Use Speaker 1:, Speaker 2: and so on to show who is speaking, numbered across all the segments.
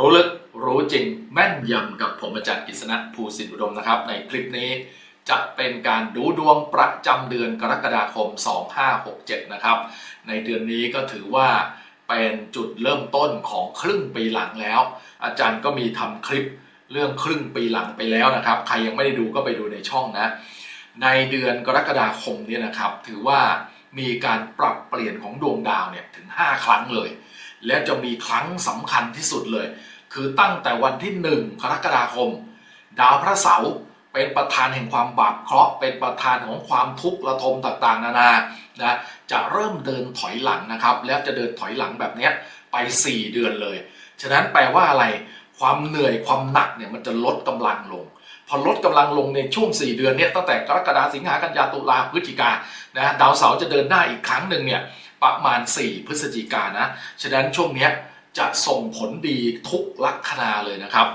Speaker 1: รู้ลึกรู้จริงแม่นยำกับผมอาจารย์กฤษณะภูสิทธิอุดมนะครับ ในคลิปนี้จะเป็นการดูดวงประจำเดือนกรกฎาคม 2567 นะครับ ในเดือนนี้ก็ถือว่าเป็นจุดเริ่มต้นของครึ่งปีหลังแล้ว อาจารย์ก็มีทำคลิปเรื่องครึ่งปีหลังไปแล้วนะครับ ใครยังไม่ได้ดูก็ไปดูในช่องนะ ในเดือนกรกฎาคมเนี่ยนะครับ ถือว่ามีการปรับเปลี่ยนของดวงดาวเนี่ยถึง 5 ครั้งเลย และจะมีครั้งสำคัญที่สุดเลย คือตั้งแต่วันที่ 1 กรกฎาคม ดาวพระเสาร์เป็นประธานแห่งความบาปเคราะห์เป็นประธานของความทุกข์ระทมต่างๆ นานานะจะเริ่มเดินถอยหลังนะครับ แล้วจะเดินถอยหลังแบบนี้ไป 4 เดือนเลย ฉะนั้นแปลว่าอะไรความเหนื่อยความหนักเนี่ยมันจะลดกำลังลง พอลดกำลังลงในช่วง 4 เดือนเนี่ยตั้งแต่กรกฎาสิงหากันยาตุลาพฤศจิกานะดาวเสาร์จะเดินหน้าอีกครั้งหนึ่งเนี่ยประมาณ 4 พฤศจิกานะฉะนั้นช่วงเนี้ย จะส่งผลดีทุกลัคนาเลยนะครับ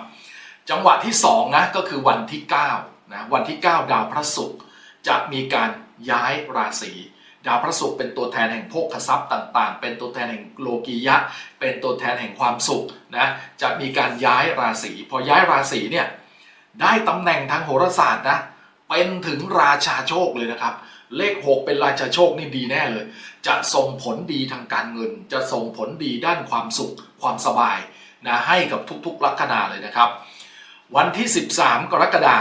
Speaker 1: จังหวะที่2นะก็คือวันที่9นะวันที่ 9 ดาวพระศุกร์จะมีการย้ายราศีดาวพระศุกร์เป็นตัวแทนแห่งโภคทรัพย์ต่างๆ เป็นตัวแทนแห่งโลกียะ เป็นตัวแทนแห่งความสุขนะจะมีการย้ายราศีพอย้ายราศีเนี่ยได้ตำแหน่งทางโหราศาสตร์นะเป็นถึงราชาโชคเลยนะครับ เลข 6 เป็นราชาโชคนี่ดีแน่เลย จะส่งผลดีทางการเงิน จะส่งผลดีด้านความสุขความสบายนะให้กับทุกๆลัคนาเลยนะครับ วันที่ 13 กรกฎา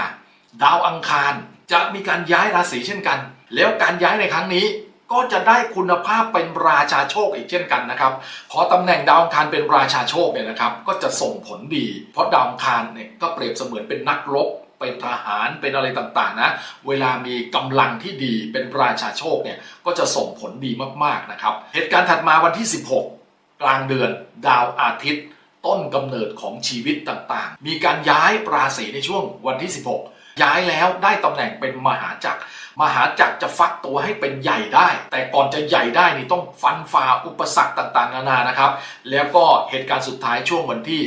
Speaker 1: ดาวอังคารจะมีการย้ายราศีเช่นกัน แล้วการย้ายในครั้งนี้ก็จะได้คุณภาพเป็นราชาโชคอีกเช่นกันนะครับเพราะตำแหน่งดาวอังคารเป็นราชาโชคเนี่ยนะครับ ก็จะส่งผลดี เพราะดาวอังคารเนี่ยก็เปรียบเสมือนเป็นนักรบ เป็นทหารเป็นอะไรต่างๆนะ เวลามีกำลังที่ดีเป็นราชาโชคเนี่ยก็จะส่งผลดีมากๆนะครับ เหตุการณ์ถัดมาวันที่ 16 กลางเดือนดาวอาทิตย์ ต้นกำเนิดของชีวิตต่างๆ มีการย้ายราศีในช่วงวันที่ 16 ย้ายแล้วได้ตำแหน่งเป็นมหาจักรมหาจักรจะฟักตัวให้เป็นใหญ่ได้ แต่ก่อนจะใหญ่ได้นี่ต้องฟันฝ่าอุปสรรคต่างๆ นานานะครับ แล้วก็เหตุการณ์สุดท้ายช่วงวันที่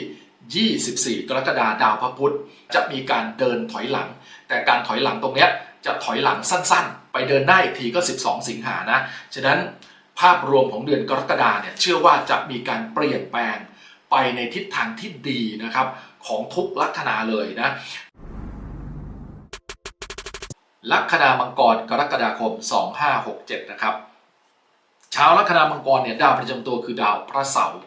Speaker 1: 24 กรกฎาดาวพระพุธจะมีการเดินถอยหลัง แต่การถอยหลังตรงนี้จะถอยหลังสั้นๆ ไปเดินได้อีกทีก็ 12 สิงหานะฉะนั้นภาพรวมของเดือนกรกฎาเนี่ยเชื่อว่าจะมีการเปลี่ยนแปลงไปในทิศทางที่ดีนะครับของทุกลัคนาเลยนะลัคนามังกรกรกฎาคม 2567 นะครับชาวลัคนามังกรเนี่ยดาวประจำตัวคือดาวพระเสาร์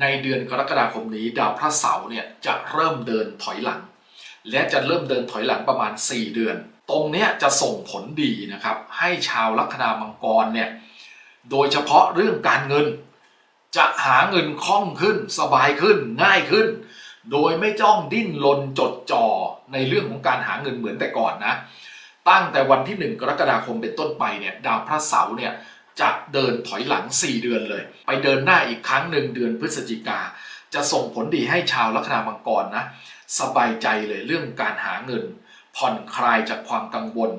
Speaker 1: ในเดือนกรกฎาคมนี้ดาวพระเสาร์เนี่ยจะเริ่มเดินถอยหลัง และจะเริ่มเดินถอยหลังประมาณ 4 เดือน ตรงนี้จะส่งผลดีนะครับ ให้ชาวลัคนามังกรเนี่ยโดยเฉพาะเรื่องการเงิน จะหาเงินคล่องขึ้นสบายขึ้นง่ายขึ้น โดยไม่จ้องดิ้นรนจดจ่อในเรื่องของการหาเงินเหมือนแต่ก่อนนะ ตั้งแต่วันที่ 1 กรกฎาคมเป็นต้นไปเนี่ยดาวพระเสาร์เนี่ย จะเดินถอยหลัง 4 เดือนเลย ไปเดินหน้าอีกครั้งหนึ่งเดือนพฤศจิกา จะส่งผลดีให้ชาวลัคนามังกรนะ สบายใจเลยเรื่องการหาเงิน ผ่อนคลายจากความกังวล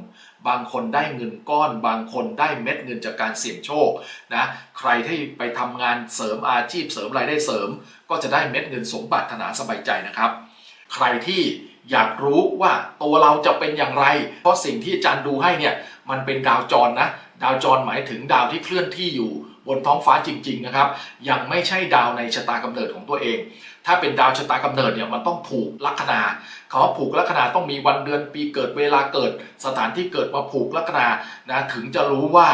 Speaker 1: บางคนได้เงินก้อน บางคนได้เม็ดเงินจากการเสี่ยงโชคนะใครที่ไปทำงานเสริมอาชีพเสริมรายได้เสริม ก็จะได้เม็ดเงินสมบัตินาสบายใจนะครับ ใครที่ อยากรู้ว่าตัวเราจะเป็นอย่างไร เพราะสิ่งที่อาจารย์ดูให้เนี่ยมันเป็นดาวจรนะ ดาวจรหมายถึงดาวที่เคลื่อนที่อยู่บนท้องฟ้าจริง ๆ นะครับ ยังไม่ใช่ดาวในชะตากำเนิดของตัวเอง ถ้าเป็นดาวชะตากำเนิดเนี่ยมันต้องผูกลัคนาคำว่าผูกลัคนาต้องมีวันเดือนปีเกิดเวลาเกิด สถานที่เกิดมาผูกลัคนานะถึงจะรู้ว่า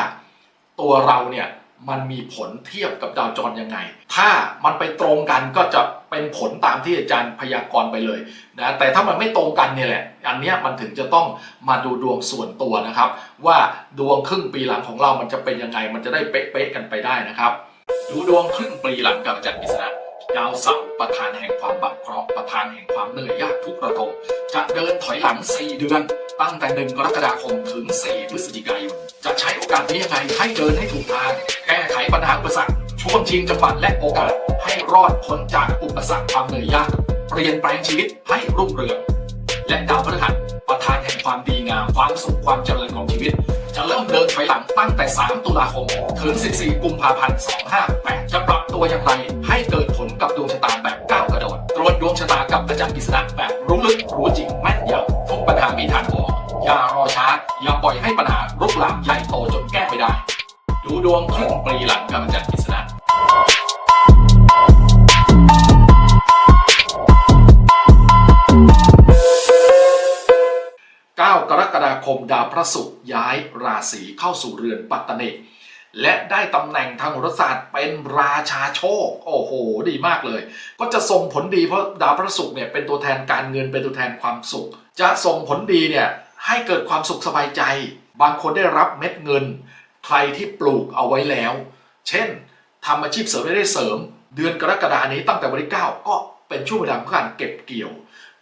Speaker 1: ตัวเราเนี่ย มันมีผลเทียบกับดาวจรยังไง ถ้ามันไปตรงกันก็จะเป็นผลตามที่อาจารย์พยากรณ์ไปเลยนะแต่ถ้ามันไม่ตรงกันเนี่ยแหละ อันเนี้ยมันถึงจะต้องมาดูดวงส่วนตัวนะครับ ว่าดวงครึ่งปีหลังของเรามันจะเป็นยังไง มันจะได้เป๊ะๆกันไปได้นะครับ ดูดวงครึ่งปีหลังกับอาจารย์กฤษณะดาวเสาร์ประธานแห่งความบาปเคราะห์ประธานแห่งความเหนื่อยยากทุกระทมจะเดินถอยหลัง 4 เดือน ตั้งแต่ 1 กรกฎาคมถึง 4 พฤศจิกายน จะใช้โอกาสนี้ยังไงให้เดินให้ถูกทาง ไขปัญหาอุปสรรคช่วงชิงจังหวัดและโอกาส ให้รอดพ้นจากอุปสรรคความเหนื่อยยากเปลี่ยนแปลงชีวิตให้รุ่งเรือง และดาวพฤหัสประธานแห่งความดีงาม ความสุขความเจริญของชีวิต จะเริ่มเดินถอยหลังตั้งแต่ 3 ตุลาคม ถึง 14 กุมภาพันธ์ 258 จะปรับตัวอย่างไร ให้เกิดผลกับดวงชะตาแบบก้าวกระโดดตรวจดวงชะตากับอาจารย์กฤษณะแบบรู้ลึกรู้จริงแม่นยำทุกปัญหามีทางออกอย่ารอช้า อย่าปล่อยให้ปัญหารุกลามใหญ่โตจนแก้ไม่ได้ ดูดวงของปีหลังกัรอจัดย์กิษณะ9กรกฎาคมดาวพระศุกร์ย้ายราศีเข้าสู่เรือนปัตตนิและได้ตำแหน่งทางโหราศาสตร์เป็นราชาโชค โอ้โห ดีมากเลย ก็จะส่งผลดีเพราะดาวพระศุกร์เนี่ยเป็นตัวแทนการเงินเป็นตัวแทนความสุข จะส่งผลดีเนี่ยให้เกิดความสุขสบายใจ บางคนได้รับเม็ดเงิน ใครที่ปลูกเอาไว้แล้ว เช่นทำอาชีพเสริมได้เสริม เดือนกรกฎานี้ตั้งแต่วันที่ 9 ก็เป็นช่วงเวลาของการเก็บเกี่ยว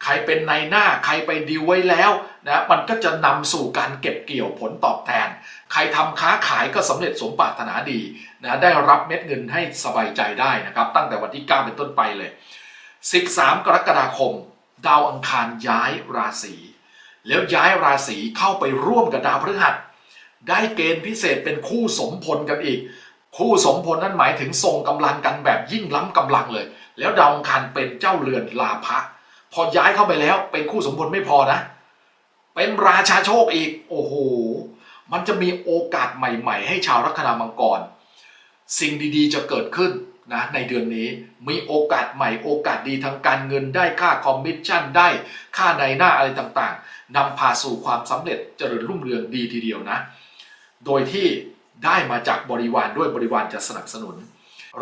Speaker 1: ใครเป็นนายหน้าใครไปดีไว้แล้วนะมันก็จะนำสู่การเก็บเกี่ยวผลตอบแทน ใครทำค้าขายก็สำเร็จสมปรารถนาดีนะได้รับเม็ดเงินให้สบายใจได้นะครับ ตั้งแต่วันที่ 9 เป็นต้นไปเลย 13 กรกฎาคม ดาวอังคารย้ายราศีแล้วย้ายราศีเข้าไปร่วมกับดาวพฤหัส ได้เกณฑ์พิเศษเป็นคู่สมพลกันอีก คู่สมพลนั่นหมายถึงทรงกำลังกันแบบยิ่งล้ำกำลังเลย แล้วดาวอังคารเป็นเจ้าเรือนลาภะพอย้ายเข้าไปแล้วเป็นคู่สมพลไม่พอนะ เป็นราชาโชคอีกโอ้โหมันจะมีโอกาสใหม่ ๆ ให้ชาวลัคนามังกร สิ่งดีๆจะเกิดขึ้นนะในเดือนนี้มีโอกาสใหม่โอกาสดีทางการเงินได้ค่าคอมมิชชั่นได้ค่าในหน้าอะไรต่างๆนำพาสู่ความสำเร็จเจริญรุ่งเรืองดีทีเดียวนะ โดยที่ได้มาจากบริวารด้วยบริวารจะสนับสนุน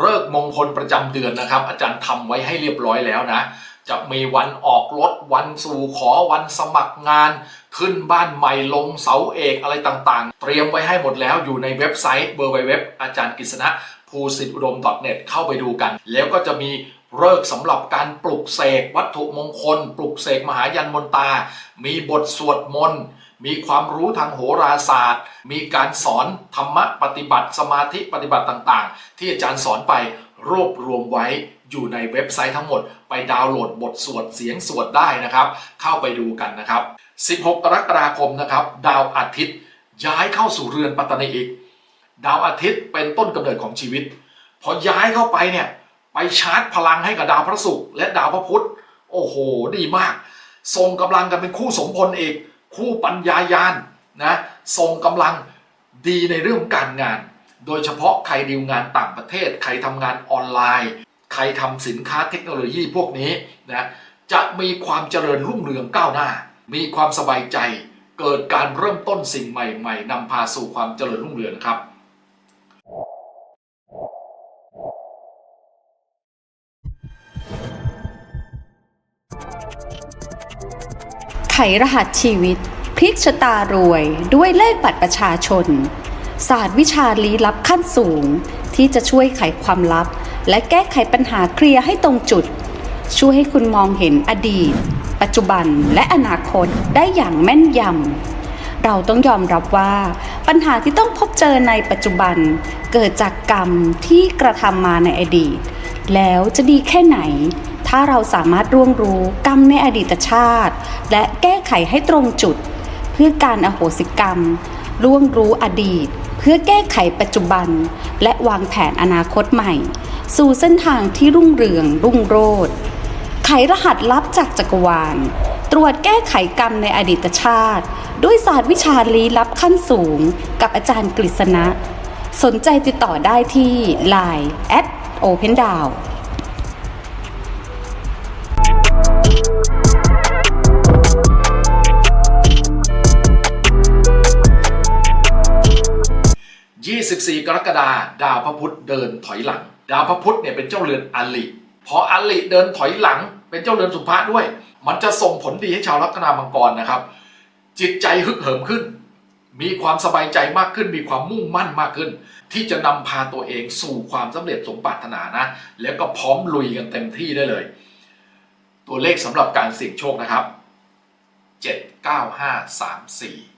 Speaker 1: เลิกมงคลประจำเดือนนะครับ อาจารย์ทำไว้ให้เรียบร้อยแล้วนะ จะมีวันออกรถวันสู่ขอวันสมัครงาน ขึ้นบ้านใหม่ลงเสาเอกอะไรต่างๆ เตรียมไว้ให้หมดแล้วอยู่ในเว็บไซต์ www อาจารย์กฤษณะภูสิทธิอุดม .net เข้าไปดูกัน แล้วก็จะมีเลิกสำหรับการปลุกเสกวัตถุมงคล ปลุกเสกมหายันมนตา มีบทสวดมนต์ มีความรู้ทางโหราศาสตร์ มีการสอนธรรมะปฏิบัติสมาธิปฏิบัติต่างๆ ที่อาจารย์สอนไปรวบรวมไว้อยู่ในเว็บไซต์ทั้งหมด ไปดาวน์โหลดบทสวดเสียงสวดได้นะครับ เข้าไปดูกันนะครับ 16 กรกฎาคมนะครับ ดาวอาทิตย์ ย้ายเข้าสู่เรือนปัตตนีอีก ดาวอาทิตย์เป็นต้นกำเนิดของชีวิต พอย้ายเข้าไปเนี่ยไปชาร์จพลังให้กับดาวพระศุกร์และดาวพระพุธโอ้โห ดีมากส่งกำลังกันเป็นคู่สมพลเอก คู่ปัญญายานนะทรงกำลังดีในเรื่องการงาน โดยเฉพาะใครดีลงานต่างประเทศ ใครทำงานออนไลน์ ใครทำสินค้าเทคโนโลยีพวกนี้นะจะมีความเจริญรุ่งเรืองก้าวหน้า มีความสบายใจ เกิดการเริ่มต้นสิ่งใหม่ ๆนำพาสู่ความเจริญรุ่งเรืองครับ
Speaker 2: รหัสชีวิต พลิกชะตารวยด้วยเลขบัตรประชาชน ศาสตร์วิชาลี้ลับขั้นสูง ที่จะช่วยไขความลับ และแก้ไขปัญหาเคลียร์ให้ตรงจุด ช่วยให้คุณมองเห็นอดีต ปัจจุบันและอนาคตได้อย่างแม่นยำ เราต้องยอมรับว่าปัญหาที่ต้องพบเจอในปัจจุบัน เกิดจากกรรมที่กระทำมาในอดีต แล้วจะดีแค่ไหน ถ้าเราสามารถร่วงรู้กรรมในอดีตชาติ และแก้ไขให้ตรงจุด เพื่อการอโหสิกรรม ร่วงรู้อดีต เพื่อแก้ไขปัจจุบัน และวางแผนอนาคตใหม่ สู่เส้นทางที่รุ่งเรืองรุ่งโรจน์ไขรหัสลับจากจักรวาล ตรวจแก้ไขกรรมในอดีตชาติ ด้วยศาสตร์วิชาลี้ลับขั้นสูง กับอาจารย์กฤษณะ สนใจติดต่อได้ที่ Line at Open Down
Speaker 1: 24 กรกฎาดาวพระพุธเดินถอยหลัง ดาวพระพุธเนี่ยเป็นเจ้าเรือนอลิพออลิเดินถอยหลัง เป็นเจ้าเรือนสุภาด้วย มันจะส่งผลดีให้ชาวลัคนามังกรนะครับ จิตใจฮึกเหิมขึ้น มีความสบายใจมากขึ้น มีความมุ่งมั่นมากขึ้น ที่จะนำพาตัวเองสู่ความสำเร็จสมปรารถนานะ แล้วก็พร้อมลุยกันเต็มที่ได้เลย ตัวเลขสำหรับการเสี่ยงโชคนะครับ 79534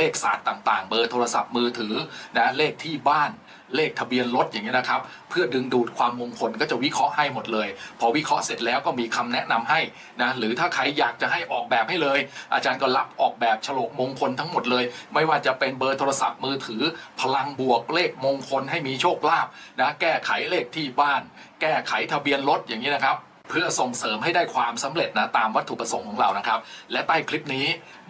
Speaker 1: เลขศาสตร์ต่างๆ เบอร์โทรศัพท์มือถือนะเลขที่บ้านเลขทะเบียนรถอย่างเงี้ยนะครับ เพื่อดึงดูดความมงคลก็จะวิเคราะห์ให้หมดเลย พอวิเคราะห์เสร็จแล้วก็มีคำแนะนำให้นะหรือถ้าใครอยากจะให้ออกแบบให้เลย อาจารย์ก็รับออกแบบฉลกมงคลทั้งหมดเลย ไม่ว่าจะเป็นเบอร์โทรศัพท์มือถือ พลังบวกเลขมงคลให้มีโชคลาภนะแก้ไขเลขที่บ้าน แก้ไขทะเบียนรถอย่างนี้นะครับเพื่อส่งเสริมให้ได้ความสำเร็จนะตามวัตถุประสงค์ของเรานะครับ และใต้คลิปนี้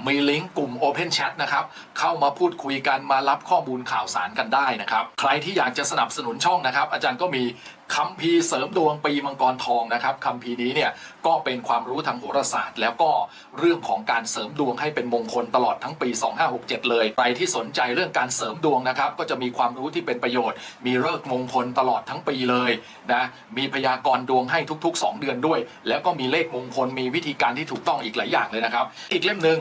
Speaker 1: มีลิงก์กลุ่ม Open Chat นะครับ เข้ามาพูดคุยกันมารับข้อมูลข่าวสารกันได้นะครับ ใครที่อยากจะสนับสนุนช่องนะครับ อาจารย์ก็มีคัมภีร์เสริมดวงปีมังกรทองนะครับคัมภีร์นี้เนี่ยก็เป็นความรู้ทางโหราศาสตร์ แล้วก็เรื่องของการเสริมดวงให้เป็นมงคลตลอดทั้งปี 2567 เลยใครที่สนใจเรื่องการเสริมดวงนะครับ ก็จะมีความรู้ที่เป็นประโยชน์ มีเลิกมงคลตลอดทั้งปีเลยนะมีพยากรณ์ดวงให้ทุก ๆ 2 เดือนด้วย แล้วก็มีเลขมงคลมีวิธีการที่ถูกต้องอีกหลายอย่างเลยนะครับ อีกเล่มหนึ่ง